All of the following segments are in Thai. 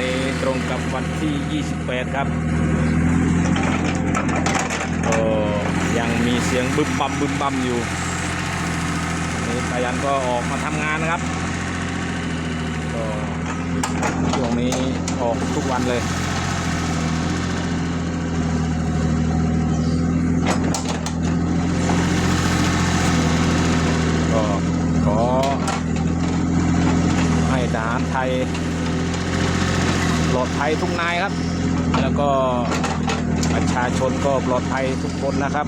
นี้ตรงกับวันที่ 28 ครับก็ยังมีเสียงบึ้มบัมบึ้มบัมอยู่นี่ตายันก็ออกมาทำงานนะครับก็ช่วงนี้ออกทุกวันเลยก็ขอให้ทหารไทย ลอดภัยทุกนายครับ แล้วก็ประชาชนก็ปลอดภัยทุกคนนะครับ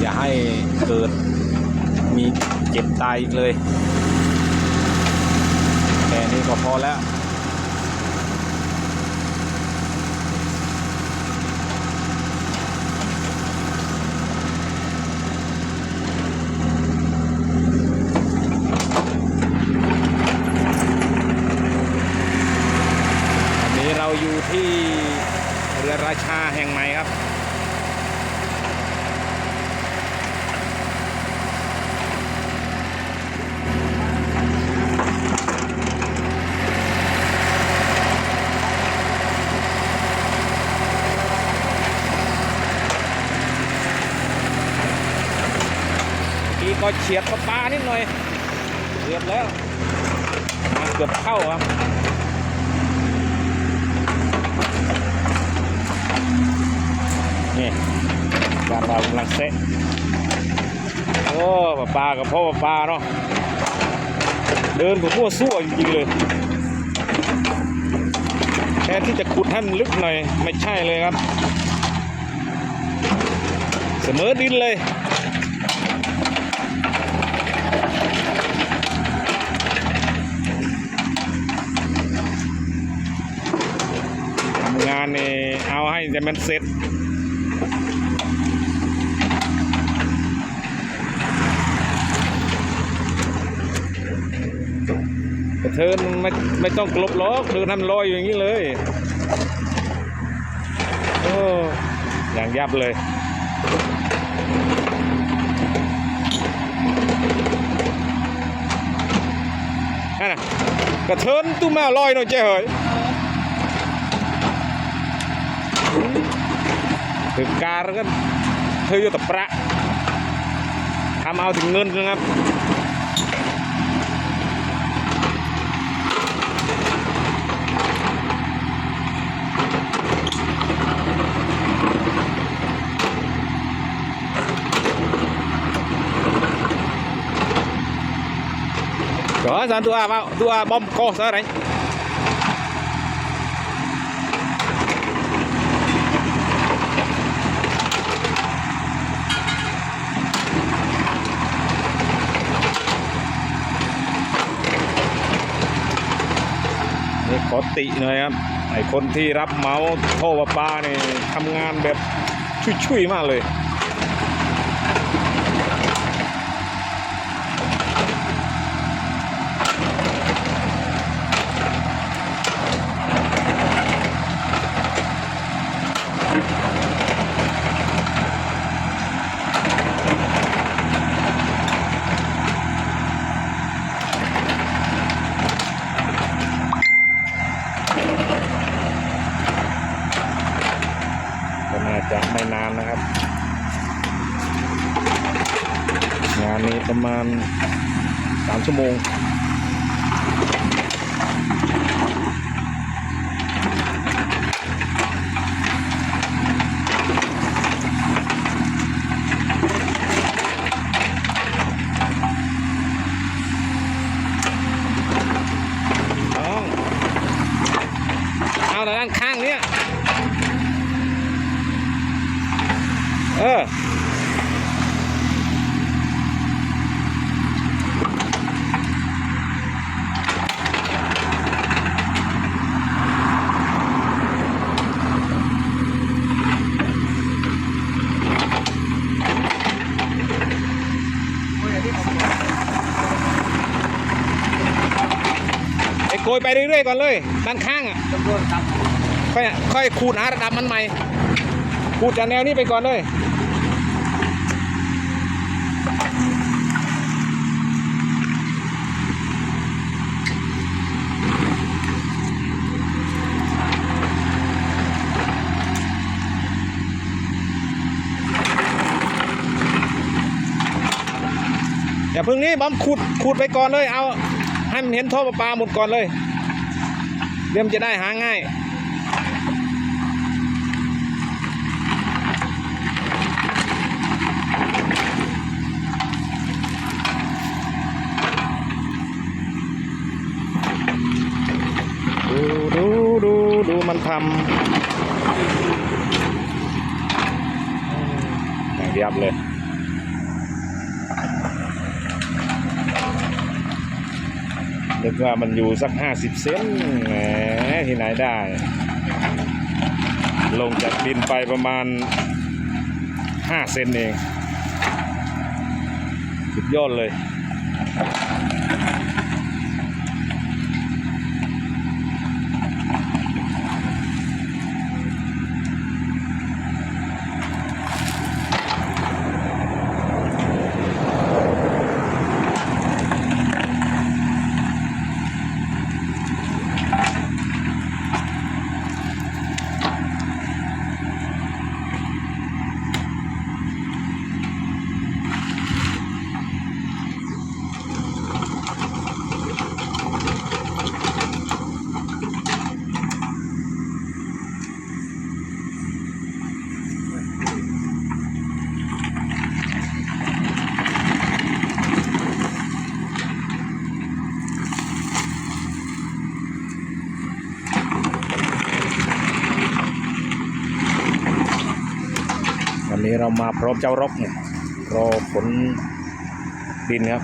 อย่าให้เกิดมีเจ็บตายอีกเลย แค่นี้ก็พอแล้ว วันนี้เราอยู่ที่เราชาแห่งใหม่ครับเมื่อกี้ก็เฉียดปลาปลานิดหน่อยเกือบแล้ว เกือบเข้าครับ บ้านเรากำลังเซะโอ้ปลาปลากับพ่อปลาปลาเนาะเดินผมมั่วซั่วจริงๆเลยแทนที่จะขุดให้มันลึกหน่อยไม่ใช่เลยครับ เสมอดินเลยงานนี่เอาให้แต่มันเสร็จ กระ เทินไม่ไม่ต้องกลบล็อกเดินทำลอยอยู่อย่างนี้เลยโอ้อย่างยับเลยนั่นนะกระเทินตู้ม่ลอยหน่อยเจ้เฮ้ยถึงการก็เธออยู่แต่ประทำเอาถึงเงินนะครับ Ở sàn tua vào tua bom co sao đấy. Để có tị này em. ไอคนที่รับเมาส์โทรปลาเนี่ยทำงานแบบชุยๆมากเลย ก็น่าจะไม่นานนะครับ งานนี้ประมา ณสามชั่วโมง ยไปเรื่อยๆก่อนเลย ด้านข้างอะต้องโดนตับค่อยค่อยขูดหาระดับมันใหม่ขูดจากแนวนี้ไปก่อนเลยอย่าพิ่งนี้บอมขุดขุดไปก่อนเลยเอา ให้มันเห็นท่อประปาหมดก่อนเลยเดี๋ยวมันจะได้หาง่ายดูดูดูดูมันทำอย่างเดียบเลย นึกว่ามันอยู่สักห้าสิบเซนแหมที่ไหนได้ ลงจากดินไปประมาณห้าเซนเอง สุดยอดเลย นี้เรามาพร้อมเจ้ารกเนี่ยรอผลดินครับ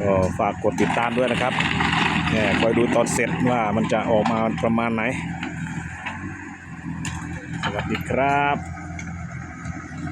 ก็ฝากกดติดตามด้วยนะครับ เนี่ยคอยดูตอนเสร็จว่ามันจะออกมาประมาณไหน สวัสดีครับ